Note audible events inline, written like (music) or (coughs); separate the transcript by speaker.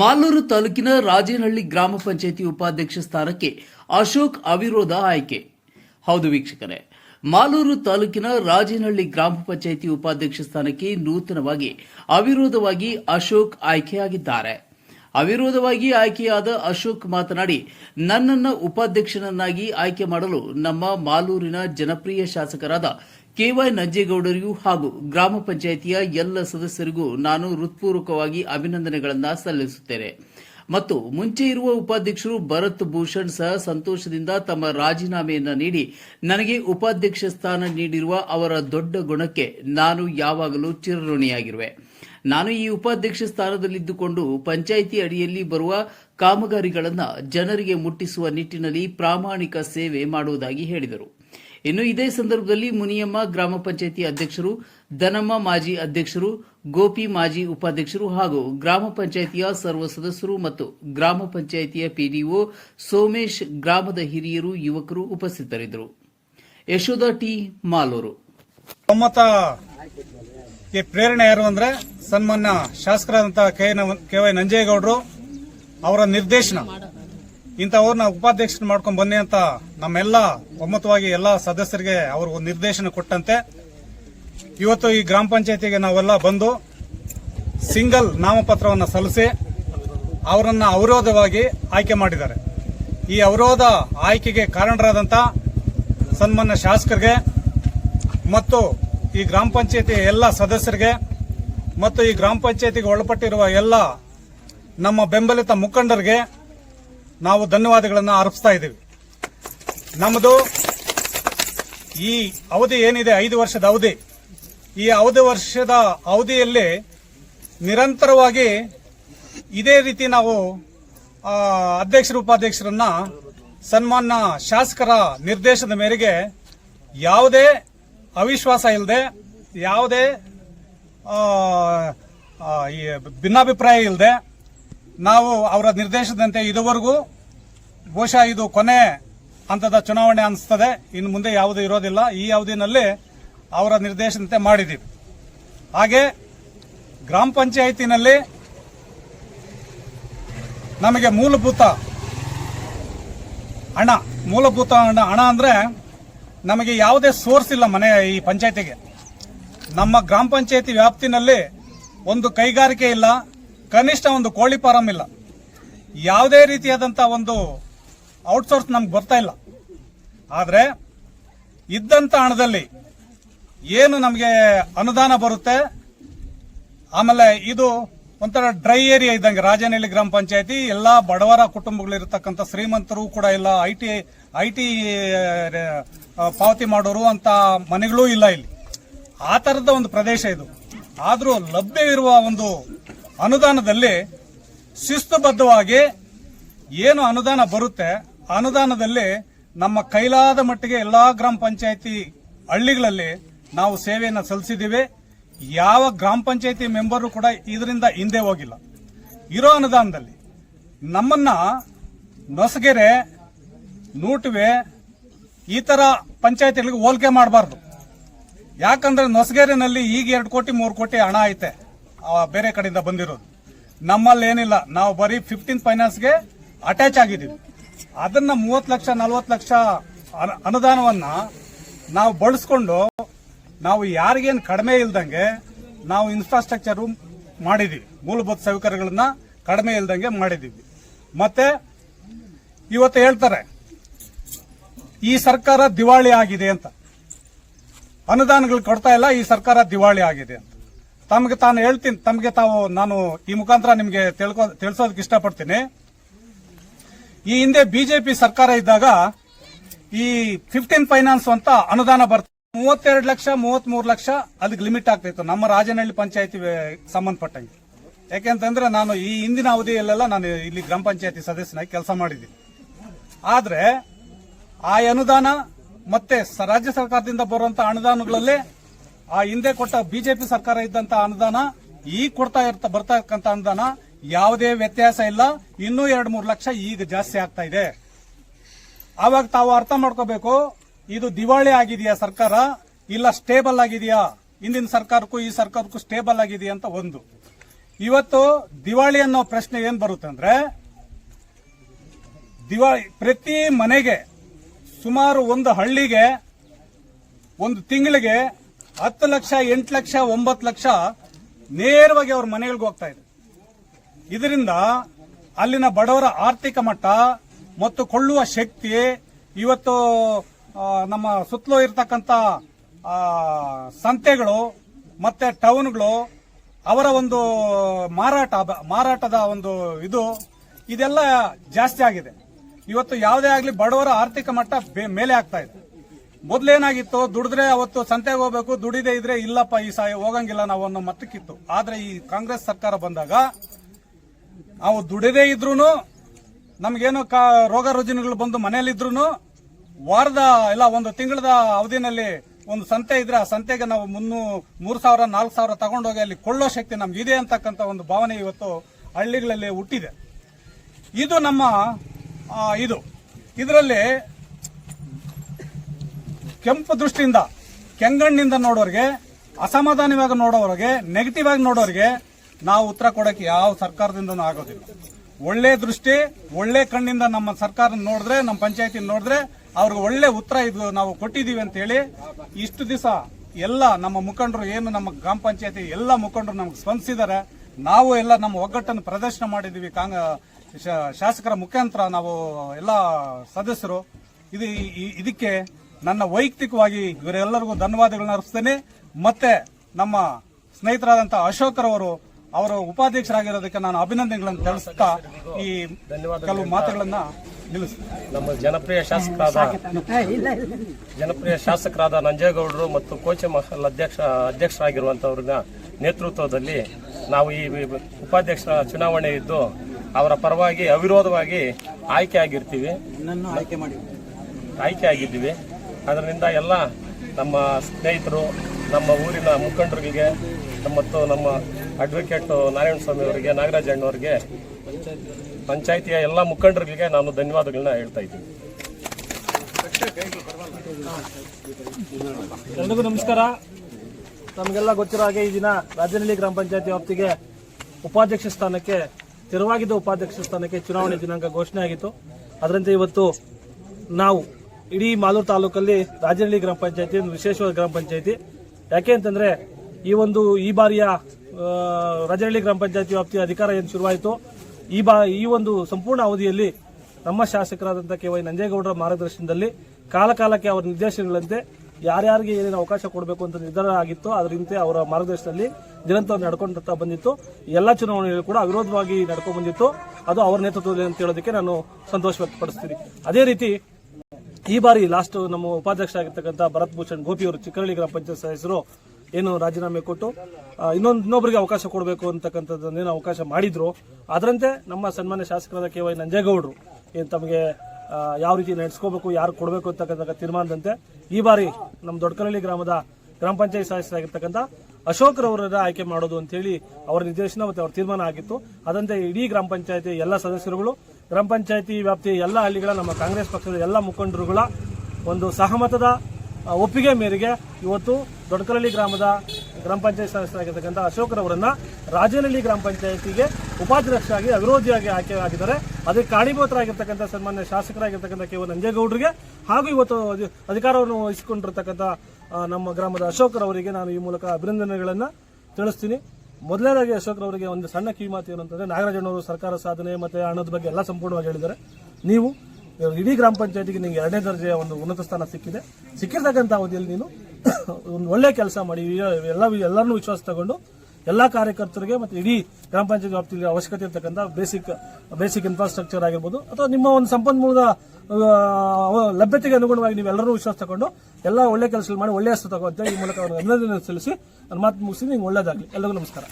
Speaker 1: ಮಾಲೂರು ತಾಲೂಕಿನ ರಾಜೇನಹಳ್ಳಿ ಗ್ರಾಮ ಪಂಚಾಯಿತಿ ಉಪಾಧ್ಯಕ್ಷ ಸ್ಥಾನಕ್ಕೆ ಅಶೋಕ್ ಅವಿರೋಧ ಆಯ್ಕೆ. ಹೌದು ವೀಕ್ಷಕರೇ ಮಾಲೂರು ತಾಲೂಕಿನ ರಾಜೇನಹಳ್ಳಿ ಗ್ರಾಮ ಪಂಚಾಯಿತಿ ಉಪಾಧ್ಯಕ್ಷ ಸ್ಥಾನಕ್ಕೆ ನೂತನವಾಗಿ ಅವಿರೋಧವಾಗಿ ಅಶೋಕ್ ಆಯ್ಕೆಯಾಗಿದ್ದಾರೆ. ಅವಿರೋಧವಾಗಿ ಆಯ್ಕೆಯಾದ ಅಶೋಕ್ ಮಾತನಾಡಿ, ನನ್ನನ್ನು ಉಪಾಧ್ಯಕ್ಷನನ್ನಾಗಿ ಆಯ್ಕೆ ಮಾಡಲು ನಮ್ಮ ಮಾಲೂರಿನ ಜನಪ್ರಿಯ ಶಾಸಕರಾದ ಕೆವೈ ನಂಜೇಗೌಡರಿಗೂ ಹಾಗೂ ಗ್ರಾಮ ಪಂಚಾಯಿತಿಯ ಎಲ್ಲ ಸದಸ್ಯರಿಗೂ ನಾನು ಹೃತ್ಪೂರ್ವಕವಾಗಿ ಅಭಿನಂದನೆಗಳನ್ನು ಸಲ್ಲಿಸುತ್ತೇನೆ. ಮತ್ತು ಮುಂಚೆ ಇರುವ ಉಪಾಧ್ಯಕ್ಷರು ಭರತ್ ಭೂಷಣ್ ಸಹ ಸಂತೋಷದಿಂದ ತಮ್ಮ ರಾಜೀನಾಮೆಯನ್ನು ನೀಡಿ ನನಗೆ ಉಪಾಧ್ಯಕ್ಷ ಸ್ಥಾನ ನೀಡಿರುವ ಅವರ ದೊಡ್ಡ ಗುಣಕ್ಕೆ ನಾನು ಯಾವಾಗಲೂ ಚಿರಋಣಿಯಾಗಿರುವೆ. ನಾನು ಈ ಉಪಾಧ್ಯಕ್ಷ ಸ್ಥಾನದಲ್ಲಿದ್ದುಕೊಂಡು ಪಂಚಾಯಿತಿ ಅಡಿಯಲ್ಲಿ ಬರುವ ಕಾಮಗಾರಿಗಳನ್ನು ಜನರಿಗೆ ಮುಟ್ಟಿಸುವ ನಿಟ್ಟಿನಲ್ಲಿ ಪ್ರಾಮಾಣಿಕ ಸೇವೆ ಮಾಡುವುದಾಗಿ ಹೇಳಿದರು. ಇನ್ನು ಇದೇ ಸಂದರ್ಭದಲ್ಲಿ ಮುನಿಯಮ್ಮ ಗ್ರಾಮ ಪಂಚಾಯಿತಿ ಅಧ್ಯಕ್ಷರು ದನಮ್ಮ ಮಾಜಿ ಅಧ್ಯಕ್ಷರು, ಗೋಪಿ ಮಾಜಿ ಉಪಾಧ್ಯಕ್ಷರು ಹಾಗೂ ಗ್ರಾಮ ಪಂಚಾಯಿತಿಯ ಸರ್ವ ಸದಸ್ಯರು ಮತ್ತು ಗ್ರಾಮ ಪಂಚಾಯಿತಿಯ ಪಿಡಿಒ ಸೋಮೇಶ್, ಗ್ರಾಮದ ಹಿರಿಯರು, ಯುವಕರು ಉಪಸ್ಥಿತರಿದ್ದರು. ಯಶೋಧ ಟಿ. ಮಾಲೂರು.
Speaker 2: ಪ್ರೇರಣೆ ಯಾರು ಅಂದ್ರೆ ಸನ್ಮಾನ್ಯ ಶಾಸಕರಾದಂತಹ ಕೆ. ವೈ. ನಂಜೇಗೌಡರು ಅವರ ನಿರ್ದೇಶನ. ಇಂಥವ್ರನ್ನ ಉಪಾಧ್ಯಕ್ಷ ಮಾಡ್ಕೊಂಡು ಬನ್ನಿ ಅಂತ ನಮ್ಮೆಲ್ಲ ಒಮ್ಮತವಾಗಿ ಎಲ್ಲ ಸದಸ್ಯರಿಗೆ ಅವರು ನಿರ್ದೇಶನ ಕೊಟ್ಟಂತೆ. ಇವತ್ತು ಈ ಗ್ರಾಮ ಪಂಚಾಯತಿಗೆ ನಾವೆಲ್ಲ ಬಂದು ಸಿಂಗಲ್ ನಾಮಪತ್ರವನ್ನು ಸಲ್ಲಿಸಿ ಅವರನ್ನ ಅವರೋಧವಾಗಿ ಆಯ್ಕೆ ಮಾಡಿದ್ದಾರೆ. ಈ ಅವರೋಧ ಆಯ್ಕೆಗೆ ಕಾರಣರಾದಂಥ ಸನ್ಮಾನ್ಯ ಶಾಸಕರಿಗೆ ಮತ್ತು ಈ ಗ್ರಾಮ ಪಂಚಾಯತಿ ಎಲ್ಲ ಸದಸ್ಯರಿಗೆ ಮತ್ತು ಈ ಗ್ರಾಮ ಪಂಚಾಯತಿಗೆ ಒಳಪಟ್ಟಿರುವ ಎಲ್ಲ ನಮ್ಮ ಬೆಂಬಲಿತ ಮುಖಂಡರಿಗೆ ನಾವು ಧನ್ಯವಾದಗಳನ್ನು ಅರ್ಪಿಸ್ತಾ ಇದ್ದೀವಿ. ನಮ್ಮದು ಈ ಅವಧಿ ಏನಿದೆ, ಐದು ವರ್ಷದ ಅವಧಿ. ಈ ಅವಧಿ ವರ್ಷದ ಅವಧಿಯಲ್ಲಿ ನಿರಂತರವಾಗಿ ಇದೇ ರೀತಿ ನಾವು ಅಧ್ಯಕ್ಷರು, ಉಪಾಧ್ಯಕ್ಷರನ್ನ ಸನ್ಮಾನ್ಯ ಶಾಸಕರ ನಿರ್ದೇಶನದ ಮೇರೆಗೆ ಯಾವುದೇ ಅವಿಶ್ವಾಸ ಇಲ್ಲದೆ, ಯಾವುದೇ ಭಿನ್ನಾಭಿಪ್ರಾಯ ಇಲ್ಲದೆ ನಾವು ಅವರ ನಿರ್ದೇಶನದಂತೆ ಇದುವರೆಗೂ ಬಹುಶಃ ಇದು ಕೊನೆ ಹಂತದ ಚುನಾವಣೆ ಅನಿಸ್ತದೆ. ಇನ್ನು ಮುಂದೆ ಯಾವುದೂ ಇರೋದಿಲ್ಲ. ಈ ಅವಧಿನಲ್ಲಿ ಅವರ ನಿರ್ದೇಶನತೆ ಮಾಡಿದ್ದೀವಿ. ಹಾಗೆ ಗ್ರಾಮ ಪಂಚಾಯಿತಿನಲ್ಲಿ ನಮಗೆ ಮೂಲಭೂತ ಹಣ ಮೂಲಭೂತ ಹಣ ಹಣ ಅಂದರೆ ನಮಗೆ ಯಾವುದೇ ಸೋರ್ಸ್ ಇಲ್ಲ ಮನೆ, ಈ ಪಂಚಾಯತಿಗೆ. ನಮ್ಮ ಗ್ರಾಮ ಪಂಚಾಯತಿ ವ್ಯಾಪ್ತಿನಲ್ಲಿ ಒಂದು ಕೈಗಾರಿಕೆ ಇಲ್ಲ. ಕನಿಷ್ಠ ಒಂದು ಕೋಳಿ ಫಾರಂ ಇಲ್ಲ. ಯಾವುದೇ ರೀತಿಯಾದಂಥ ಒಂದು ಔಟ್ಸೋರ್ಸ್ ನಮ್ಗೆ ಬರ್ತಾ ಇಲ್ಲ. ಆದರೆ ಇದ್ದಂಥ ಹಣದಲ್ಲಿ ಏನು ನಮಗೆ ಅನುದಾನ ಬರುತ್ತೆ? ಆಮೇಲೆ ಇದು ಒಂಥರ ಡ್ರೈ ಏರಿಯಾ ಇದ್ದಂಗೆ. ರಾಜನಹಳ್ಳಿ ಗ್ರಾಮ ಪಂಚಾಯತಿ, ಎಲ್ಲ ಬಡವರ ಕುಟುಂಬಗಳಿರತಕ್ಕಂಥ ಶ್ರೀಮಂತರು ಕೂಡ ಇಲ್ಲ ಐ ಟಿ ಐ ಟಿ ಪಾವತಿ ಮಾಡೋರು ಅಂತ ಮನೆಗಳೂ ಇಲ್ಲ ಇಲ್ಲಿ. ಆ ತರದ ಒಂದು ಪ್ರದೇಶ ಇದು. ಆದರೂ ಲಭ್ಯವಿರುವ ಒಂದು ಅನುದಾನದಲ್ಲಿ ಶಿಸ್ತುಬದ್ಧವಾಗಿ ಏನು ಅನುದಾನ ಬರುತ್ತೆ ಅನುದಾನದಲ್ಲಿ ನಮ್ಮ ಕೈಲಾದ ಮಟ್ಟಿಗೆ ಎಲ್ಲಾ ಗ್ರಾಮ ಪಂಚಾಯಿತಿ ಹಳ್ಳಿಗಳಲ್ಲಿ ನಾವು ಸೇವೆಯನ್ನು ಸಲ್ಲಿಸಿದ್ದೀವಿ. ಯಾವ ಗ್ರಾಮ ಪಂಚಾಯಿತಿ ಮೆಂಬರು ಕೂಡ ಇದರಿಂದ ಹಿಂದೆ ಹೋಗಿಲ್ಲ. ಇರೋ ಅನುದಾನದಲ್ಲಿ ನಮ್ಮನ್ನ ನೊಸಗೆರೆ, ನೂಟುವೆ ಈ ತರ ಪಂಚಾಯತಿಗಳಿಗೆ ಹೋಲಿಕೆ ಮಾಡಬಾರ್ದು. ಯಾಕಂದ್ರೆ ನೊಸಗೆರೆನಲ್ಲಿ ಈಗ ಎರಡು ಕೋಟಿ, ಮೂರು ಕೋಟಿ ಹಣ ಐತೆ ಬೇರೆ ಕಡೆಯಿಂದ ಬಂದಿರೋದು. ನಮ್ಮಲ್ಲಿ ಏನಿಲ್ಲ, ನಾವು ಬರೀ ಫಿಫ್ಟೀನ್ ಫೈನಾನ್ಸ್ಗೆ ಅಟ್ಯಾಚ್ ಆಗಿದ್ದೀವಿ. ಅದನ್ನ ಮೂವತ್ತು ಲಕ್ಷ, ನಲ್ವತ್ತು ಲಕ್ಷ ಅನು- ಅನುದಾನವನ್ನ ನಾವು ಬಳಸ್ಕೊಂಡು ನಾವು ಯಾರಿಗೇನು ಕಡಿಮೆ ಇಲ್ದಂಗೆ ನಾವು ಇನ್ಫ್ರಾಸ್ಟ್ರಕ್ಚರ್ ಮಾಡಿದೀವಿ. ಮೂಲಭೂತ ಸೌಕರ್ಯಗಳನ್ನ ಕಡಿಮೆ ಇಲ್ದಂಗೆ ಮಾಡಿದೀವಿ. ಮತ್ತೆ ಇವತ್ತು ಹೇಳ್ತಾರೆ, ಈ ಸರ್ಕಾರ ದಿವಾಳಿ ಆಗಿದೆ ಅಂತ. ಅನುದಾನಗಳು ಕೊಡ್ತಾ ಇಲ್ಲ, ಈ ಸರ್ಕಾರ ದಿವಾಳಿ ಆಗಿದೆ ಅಂತ. ತಮಗೆ ತಾನು ಹೇಳ್ತೀನಿ, ತಮಗೆ ತಾವು, ನಾನು ಈ ಮುಖಾಂತರ ನಿಮಗೆ ತಿಳ್ಕೊ, ತಿಳಿಸೋದಕ್ಕೆ ಇಷ್ಟಪಡ್ತೀನಿ. ಈ ಹಿಂದೆ ಬಿಜೆಪಿ ಸರ್ಕಾರ ಇದ್ದಾಗ ಈ ಫಿಫ್ಟೀನ್ ಫೈನಾನ್ಸ್ ಅಂತ ಅನುದಾನ ಬರ್ತದೆ ಮೂವತ್ತೆರಡು ಲಕ್ಷ, ಮೂವತ್ಮೂರು ಲಕ್ಷ ಅದಕ್ಕೆ ಲಿಮಿಟ್ ಆಗ್ತಿತ್ತು ನಮ್ಮ ರಾಜನಹಳ್ಳಿ ಪಂಚಾಯತಿ ಸಂಬಂಧಪಟ್ಟಂಗೆ. ಯಾಕೆಂತಂದ್ರೆ ನಾನು ಈ ಹಿಂದಿನ ಅವಧಿಯಲ್ಲೆಲ್ಲ ನಾನು ಇಲ್ಲಿ ಗ್ರಾಮ ಪಂಚಾಯತಿ ಸದಸ್ಯನಾಗಿ ಕೆಲಸ ಮಾಡಿದ್ದೀನಿ. ಆದ್ರೆ ಆ ಅನುದಾನ ಮತ್ತೆ ರಾಜ್ಯ ಸರ್ಕಾರದಿಂದ ಬರುವಂತ ಅನುದಾನಗಳಲ್ಲಿ ಆ ಹಿಂದೆ ಕೊಟ್ಟ ಬಿಜೆಪಿ ಸರ್ಕಾರ ಇದ್ದಂತ ಅನುದಾನ ಈ ಕೊಡ್ತಾ ಇರ್ತಾ ಬರ್ತಾ ಇರ್ತಕ್ಕಂಥ ಅನುದಾನ ಯಾವುದೇ ವ್ಯತ್ಯಾಸ ಇಲ್ಲ. ಇನ್ನೂ ಎರಡು ಮೂರು ಲಕ್ಷ ಈಗ ಜಾಸ್ತಿ ಆಗ್ತಾ ಇದೆ. ಆವಾಗ ತಾವು ಅರ್ಥ ಮಾಡ್ಕೋಬೇಕು, ಇದು ದಿವಾಳಿ ಆಗಿದೆಯಾ ಸರ್ಕಾರ? ಇಲ್ಲ ಸ್ಟೇಬಲ್ ಆಗಿದೆಯಾ? ಹಿಂದಿನ ಸರ್ಕಾರಕ್ಕೂ ಈ ಸರ್ಕಾರಕ್ಕೂ ಸ್ಟೇಬಲ್ ಆಗಿದೆಯಾ ಅಂತ ಒಂದು. ಇವತ್ತು ದಿವಾಳಿ ಅನ್ನೋ ಪ್ರಶ್ನೆ ಏನ್ ಬರುತ್ತೆ ಅಂದ್ರೆ, ದಿವಾಳಿ ಪ್ರತಿ ಮನೆಗೆ ಸುಮಾರು ಒಂದು ಹಳ್ಳಿಗೆ ಒಂದು ತಿಂಗಳಿಗೆ ಹತ್ತು ಲಕ್ಷ, ಎಂಟು ಲಕ್ಷ, ಒಂಬತ್ತು ಲಕ್ಷ ನೇರವಾಗಿ ಅವ್ರ ಮನೆಗಳಿಗೆ ಹೋಗ್ತಾ ಇದೆ. ಇದರಿಂದ ಅಲ್ಲಿನ ಬಡವರ ಆರ್ಥಿಕ ಮಟ್ಟ ಮತ್ತು ಕೊಳ್ಳುವ ಶಕ್ತಿ ಇವತ್ತು ನಮ್ಮ ಸುತ್ತಲೂ ಇರತಕ್ಕಂಥ ಸಂತೆಗಳು ಮತ್ತೆ ಟೌನ್ಗಳು ಅವರ ಒಂದು ಮಾರಾಟ, ಮಾರಾಟದ ಒಂದು ಇದು, ಇದೆಲ್ಲ ಜಾಸ್ತಿ ಆಗಿದೆ. ಇವತ್ತು ಯಾವುದೇ ಆಗಲಿ ಬಡವರ ಆರ್ಥಿಕ ಮಟ್ಟ ಮೇಲೆ ಆಗ್ತಾ ಇದೆ. ಮೊದಲೇನಾಗಿತ್ತು, ದುಡಿದ್ರೆ ಅವತ್ತು ಸಂತೆಗೆ ಹೋಗ್ಬೇಕು, ದುಡಿದೇ ಇದ್ರೆ ಇಲ್ಲಪ್ಪ ಈ ಸಾಯ, ಹೋಗಂಗಿಲ್ಲ ನಾವು ಅನ್ನೋ ಮಟ್ಟಕ್ಕಿತ್ತು. ಆದರೆ ಈ ಕಾಂಗ್ರೆಸ್ ಸರ್ಕಾರ ಬಂದಾಗ ನಾವು ದುಡಿದೇ ಇದ್ರು ನಮ್ಗೇನು ಕಾ ರೋಗ ರುಜಿನಗಳು ಬಂದು ಮನೆಯಲ್ಲಿದ್ರು ವಾರದ ಇಲ್ಲ ಒಂದು ತಿಂಗಳದ ಅವಧಿನಲ್ಲಿ ಒಂದು ಸಂತೆ ಇದ್ರೆ ಆ ಸಂತೆಗೆ ನಾವು ಮುನ್ನೂ ಮೂರು ಸಾವಿರ, ನಾಲ್ಕು ಸಾವಿರ ತಗೊಂಡೋಗಿ ಅಲ್ಲಿ ಕೊಳ್ಳೋ ಶಕ್ತಿ ನಮ್ಗೆ ಇದೆ ಅಂತಕ್ಕಂಥ ಒಂದು ಭಾವನೆ ಇವತ್ತು ಹಳ್ಳಿಗಳಲ್ಲಿ ಹುಟ್ಟಿದೆ. ಇದು ನಮ್ಮ ಇದು. ಇದರಲ್ಲಿ ಕೆಂಪು ದೃಷ್ಟಿಯಿಂದ, ಕೆಂಗಣ್ಣಿಂದ ನೋಡೋರಿಗೆ, ಅಸಮಾಧಾನವಾಗಿ ನೋಡೋರಿಗೆ ನೆಗೆಟಿವ್ ಆಗಿ ನೋಡೋರಿಗೆ ನಾವು ಉತ್ತರ ಕೊಡಕ್ಕೆ ಯಾವ ಸರ್ಕಾರದಿಂದನೂ ಆಗೋದಿಲ್ಲ. ಒಳ್ಳೆ ದೃಷ್ಟಿ, ಒಳ್ಳೆ ಕಣ್ಣಿಂದ ನಮ್ಮ ಸರ್ಕಾರ ನೋಡಿದ್ರೆ, ನಮ್ಮ ಪಂಚಾಯತಿ ನೋಡಿದ್ರೆ ಅವ್ರಿಗೆ ಒಳ್ಳೆ ಉತ್ತರ ಇದು ನಾವು ಕೊಟ್ಟಿದ್ದೀವಿ ಅಂತ ಹೇಳಿ ಇಷ್ಟು ದಿವಸ ಎಲ್ಲ ನಮ್ಮ ಮುಖಂಡರು, ಏನು ನಮ್ಮ ಗ್ರಾಮ ಪಂಚಾಯತಿ ಎಲ್ಲ ಮುಖಂಡರು ನಮ್ಗೆ ಸ್ಪಂದಿಸಿದ್ದಾರೆ. ನಾವು ಎಲ್ಲ ನಮ್ಮ ಒಗ್ಗಟ್ಟನ್ನು ಪ್ರದರ್ಶನ ಮಾಡಿದೀವಿ ಕಾಂಗ ಶಾಸಕರ ಮುಖಾಂತರ ನಾವು ಎಲ್ಲ ಸದಸ್ಯರು. ಇದು ಇದಕ್ಕೆ ನನ್ನ ವೈಯಕ್ತಿಕವಾಗಿ ಇವರೆಲ್ಲರಿಗೂ ಧನ್ಯವಾದಗಳನ್ನ ಅರ್ಪಿಸ್ತೇನೆ. ಮತ್ತೆ ನಮ್ಮ ಸ್ನೇಹಿತರಾದಂಥ ಅಶೋಕರವರು ಅವರು ಉಪಾಧ್ಯಕ್ಷರಾಗಿರೋದಕ್ಕೆ ನಾನು ಅಭಿನಂದನೆಗಳನ್ನು ತಿಳಿಸುತ್ತಾ ಈ ಕೆಲವು ಮಾತುಗಳನ್ನ
Speaker 3: ನಮ್ಮ ಜನಪ್ರಿಯ ಶಾಸಕರಾದ ಜನಪ್ರಿಯ ಶಾಸಕರಾದ ನಂಜೇಗೌಡರು ಮತ್ತು ಕೋಚೆ ಮಹಲ್ ಅಧ್ಯಕ್ಷ ಅಧ್ಯಕ್ಷರಾಗಿರುವಂತವ್ರ ನೇತೃತ್ವದಲ್ಲಿ ನಾವು ಈ ಉಪಾಧ್ಯಕ್ಷರ ಚುನಾವಣೆ ಇದ್ದು ಅವರ ಪರವಾಗಿ ಅವಿರೋಧವಾಗಿ ಆಯ್ಕೆ ಆಗಿರ್ತೀವಿ. ಆಯ್ಕೆ ಆಗಿದ್ದೀವಿ. ಅದರಿಂದ ಎಲ್ಲ ನಮ್ಮ ಸ್ನೇಹಿತರು ನಮ್ಮ ಊರಿನ ಮುಖಂಡರಿಗೆ ಮತ್ತು ನಮ್ಮ ಅಡ್ವೊಕೇಟ್ ನಾರಾಯಣ ಸ್ವಾಮಿ ಅವರಿಗೆ, ನಾಗರಾಜ್ ಅಣ್ಣವರಿಗೆ ಪಂಚಾಯಿತಿಯ ಎಲ್ಲ ಮುಖಂಡರಿಗೆ ನಾನು ಧನ್ಯವಾದಗಳನ್ನ ಹೇಳ್ತಾ ಇದ್ದೀನಿ.
Speaker 4: ಎಲ್ರಿಗೂ ನಮಸ್ಕಾರ. ನಮಗೆಲ್ಲ ಗೊತ್ತಿರೋ ಹಾಗೆ ಈ ದಿನ ರಾಜನಹಳ್ಳಿ ಗ್ರಾಮ ಪಂಚಾಯತಿ ವ್ಯಾಪ್ತಿಗೆ ಉಪಾಧ್ಯಕ್ಷ ಸ್ಥಾನಕ್ಕೆ, ತೆರವಾಗಿದ್ದ ಉಪಾಧ್ಯಕ್ಷ ಸ್ಥಾನಕ್ಕೆ ಚುನಾವಣೆ ದಿನಾಂಕ ಘೋಷಣೆ ಆಗಿತ್ತು. ಅದರಂತೆ ಇವತ್ತು ನಾವು ಇಡೀ ಮಾಲೂರು ತಾಲೂಕಲ್ಲಿ ರಾಜನಹಳ್ಳಿ ಗ್ರಾಮ ಪಂಚಾಯತಿ ವಿಶೇಷವಾದ ಗ್ರಾಮ ಪಂಚಾಯತಿ. ಯಾಕೆ ಅಂತಂದ್ರೆ ಈ ಒಂದು, ಈ ಬಾರಿಯ ರಜಹಳ್ಳಿ ಗ್ರಾಮ ಪಂಚಾಯತಿ ವ್ಯಾಪ್ತಿಯ ಅಧಿಕಾರ ಏನು ಶುರುವಾಯಿತು, ಈ ಬಾ, ಈ ಒಂದು ಸಂಪೂರ್ಣ ಅವಧಿಯಲ್ಲಿ ನಮ್ಮ ಶಾಸಕರಾದಂಥ ಕೆ ವೈ ನಂಜೇಗೌಡರ ಮಾರ್ಗದರ್ಶನದಲ್ಲಿ ಕಾಲಕಾಲಕ್ಕೆ ಅವರ ನಿರ್ದೇಶನಗಳಂತೆ ಯಾರ್ಯಾರಿಗೆ ಏನೇನು ಅವಕಾಶ ಕೊಡಬೇಕು ಅಂತ ನಿರ್ಧಾರ ಆಗಿತ್ತು, ಅದರಂತೆ ಅವರ ಮಾರ್ಗದರ್ಶನದಲ್ಲಿ ನಿರಂತರ ನಡ್ಕೊಂಡ್ತಾ ಬಂದಿತ್ತು. ಎಲ್ಲ ಚುನಾವಣೆಗಳು ಕೂಡ ಅವಿರೋಧವಾಗಿ ನಡ್ಕೊಂಡು ಬಂದಿತ್ತು. ಅದು ಅವರ ನೇತೃತ್ವದಲ್ಲಿ ಅಂತ ಹೇಳೋದಕ್ಕೆ ನಾನು ಸಂತೋಷ ವ್ಯಕ್ತಪಡಿಸ್ತೀನಿ. ಅದೇ ರೀತಿ, ಈ ಬಾರಿ ಲಾಸ್ಟ್ ನಮ್ಮ ಉಪಾಧ್ಯಕ್ಷ ಆಗಿರ್ತಕ್ಕಂಥ ಭರತ್ ಭೂಷಣ್ ಗೋಪಿಯವರು ಚಿಕ್ಕರಳ್ಳಿ ಗ್ರಾಮ ಪಂಚಾಯತ್ ಸದಸ್ಯರು ಏನು ರಾಜೀನಾಮೆ ಕೊಟ್ಟು ಇನ್ನೊಂದು ಇನ್ನೊಬ್ಬರಿಗೆ ಅವಕಾಶ ಕೊಡಬೇಕು ಅಂತಕ್ಕಂಥದ್ದನ್ನೇನು ಅವಕಾಶ ಮಾಡಿದ್ರು. ಅದರಂತೆ ನಮ್ಮ ಸನ್ಮಾನ್ಯ ಶಾಸಕರಾದ ಕೆ ವೈ ನಂಜೇಗೌಡರು ಏನು ತಮಗೆ ಯಾವ ರೀತಿ ನಡೆಸ್ಕೋಬೇಕು, ಯಾರು ಕೊಡಬೇಕು ಅಂತಕ್ಕಂಥ ತೀರ್ಮಾನದಂತೆ ಈ ಬಾರಿ ನಮ್ಮ ದೊಡ್ಡಕನಹಳ್ಳಿ ಗ್ರಾಮದ ಗ್ರಾಮ ಪಂಚಾಯತ್ ಸದಸ್ಯರಾಗಿರ್ತಕ್ಕಂಥ ಅಶೋಕ್ರವರನ್ನ ಆಯ್ಕೆ ಮಾಡೋದು ಅಂತೇಳಿ ಅವರ ನಿರ್ದೇಶನ ಮತ್ತು ಅವರ ತೀರ್ಮಾನ ಆಗಿತ್ತು. ಅದಂತೆ ಇಡೀ ಗ್ರಾಮ ಪಂಚಾಯತಿ ಎಲ್ಲ ಸದಸ್ಯರುಗಳು, ಗ್ರಾಮ ಪಂಚಾಯತಿ ವ್ಯಾಪ್ತಿಯ ಎಲ್ಲ ಹಳ್ಳಿಗಳ, ನಮ್ಮ ಕಾಂಗ್ರೆಸ್ ಪಕ್ಷದ ಎಲ್ಲ ಮುಖಂಡರುಗಳ ಒಂದು ಸಹಮತದ ಒಪ್ಪಿಗೆ ಮೇರೆಗೆ ಇವತ್ತು ದೊಡ್ಡಕರಳ್ಳಿ ಗ್ರಾಮದ ಗ್ರಾಮ ಪಂಚಾಯತ್ ಸದಸ್ಯರಾಗಿರ್ತಕ್ಕಂಥ ಅಶೋಕ್ರವರನ್ನ ರಾಜನಹಳ್ಳಿ ಗ್ರಾಮ ಪಂಚಾಯತಿಗೆ ಉಪಾಧ್ಯಕ್ಷರಾಗಿ ಅವಿರೋಧಿಯಾಗಿ ಆಯ್ಕೆ ಆಗಿದ್ದಾರೆ. ಅದಕ್ಕೆ ಕಾರಣೀಭೂತರಾಗಿರ್ತಕ್ಕಂಥ ಸನ್ಮಾನ್ಯ ಶಾಸಕರಾಗಿರ್ತಕ್ಕಂಥ ಕೆ ಒ ನಂಜೇಗೌಡರಿಗೆ ಹಾಗೂ ಇವತ್ತು ಅಧಿ- ಅಧಿಕಾರವನ್ನು ವಹಿಸಿಕೊಂಡಿರ್ತಕ್ಕಂಥ ನಮ್ಮ ಗ್ರಾಮದ ಅಶೋಕ್ರವರಿಗೆ ನಾನು ಈ ಮೂಲಕ ಅಭಿನಂದನೆಗಳನ್ನು ತಿಳಿಸ್ತೀನಿ. ಮೊದಲನೇದಾಗಿ ಅಶೋಕ್ರವರಿಗೆ ಒಂದು ಸಣ್ಣ ಕಿವಿಮಾತು ಏನು ಅಂತಂದ್ರೆ ನಾಗರಾಜಣ್ಣವರು ಸರ್ಕಾರ ಸಾಧನೆ ಮತ್ತೆ ಹಣದ ಬಗ್ಗೆ ಎಲ್ಲ ಸಂಪೂರ್ಣವಾಗಿ ಹೇಳಿದ್ದಾರೆ. ನೀವು ಇಡೀ ಗ್ರಾಮ ಪಂಚಾಯತಿಗೆ ನಿಮಗೆ ಎರಡನೇ ದರ್ಜೆಯ ಒಂದು ಉನ್ನತ ಸ್ಥಾನ ಸಿಕ್ಕಿದೆ. ಸಿಕ್ಕಿರ್ತಕ್ಕಂಥ ಅವಧಿಯಲ್ಲಿ ನೀನು (coughs) ಒಂದು ಒಳ್ಳೆ ಕೆಲಸ ಮಾಡಿ ಎಲ್ಲ ಎಲ್ಲರನ್ನೂ ವಿಶ್ವಾಸ ತಗೊಂಡು ಎಲ್ಲ ಕಾರ್ಯಕರ್ತರಿಗೆ ಮತ್ತು ಇಡೀ ಗ್ರಾಮ ಪಂಚಾಯತ್ ವ್ಯಾಪ್ತಿಯಲ್ಲಿ ಅವಶ್ಯಕತೆ ಇರತಕ್ಕಂಥ ಬೇಸಿಕ್ ಬೇಸಿಕ್ ಇನ್ಫ್ರಾಸ್ಟ್ರಕ್ಚರ್ ಆಗಿರ್ಬೋದು, ಅಥವಾ ನಿಮ್ಮ ಒಂದು ಸಂಪನ್ಮೂಲದ ಲಭ್ಯತೆಗೆ ಅನುಗುಣವಾಗಿ ನೀವೆಲ್ಲರೂ ವಿಶ್ವಾಸ ತಗೊಂಡು ಎಲ್ಲ ಒಳ್ಳೆ ಕೆಲಸ ಮಾಡಿ, ಒಳ್ಳೆ ಹೆಸರು ತಗೊಂತ ಈ ಮೂಲಕ ಅವರು ಅಭಿನಂದನೆ ಸಲ್ಲಿಸಿ, ನನ್ನ ಮಾತು ಮುಗಿಸಿ ನಿಮ್ಗೆ ಒಳ್ಳೆಯದಾಗಲಿ ಎಲ್ಲರಿಗೂ ನಮಸ್ಕಾರ.